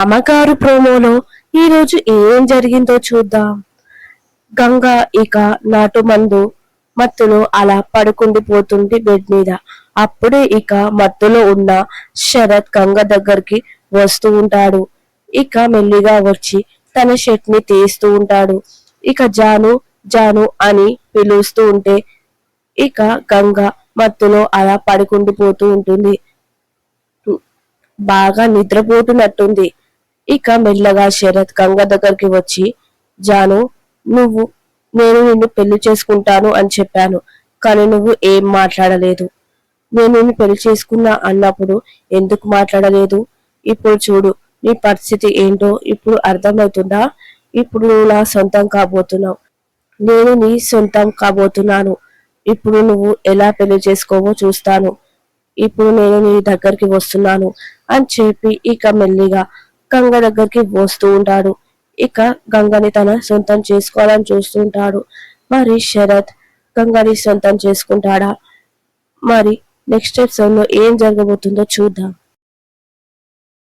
అమ్మగారు ప్రోమోలో ఈరోజు ఏం జరిగిందో చూద్దాం. గంగ ఇక నాటు మందు మత్తులో అలా పడుకుండిపోతుంది బెడ్ మీద. అప్పుడే ఇక మత్తులో ఉన్న శరత్ గంగ దగ్గరికి వస్తూ ఉంటాడు. ఇక మెల్లిగా వచ్చి తన షర్ట్ని తీస్తూ ఉంటాడు. ఇక జాను జాను అని పిలుస్తూ ఉంటే ఇక గంగ మత్తులో అలా పడుకుండిపోతూ ఉంటుంది. బాగా నిద్రపోతున్నట్టుంది. ఇక మెల్లగా శరత్ గంగ దగ్గరికి వచ్చి జాను నువ్వు నేను నిన్ను పెళ్ళి చేసుకుంటాను అని చెప్పాను కానీ నువ్వు ఏం మాట్లాడలేదు. నేను నిన్ను పెళ్ళి చేసుకున్నా అన్నప్పుడు ఎందుకు మాట్లాడలేదు? ఇప్పుడు చూడు నీ పరిస్థితి ఏంటో ఇప్పుడు అర్థమవుతుందా? ఇప్పుడు నువ్వు నా సొంతం కాబోతున్నావు. నేను నీ సొంతం కాబోతున్నాను. ఇప్పుడు నువ్వు ఎలా పెళ్ళి చేసుకోవో చూస్తాను. ఇప్పుడు నేను నీ దగ్గరికి వస్తున్నాను అని చెప్పి ఇక మెల్లిగా గంగ దగ్గరికి వస్తూ ఉంటాడు. ఇక గంగని తన సొంతం చేసుకోవాలని చూస్తూ ఉంటాడు మరి శరత్ గంగని సొంతం చేసుకుంటాడా? మరి నెక్స్ట్ ఎపిసోడ్లో ఏం జరగబోతుందో చూద్దాం.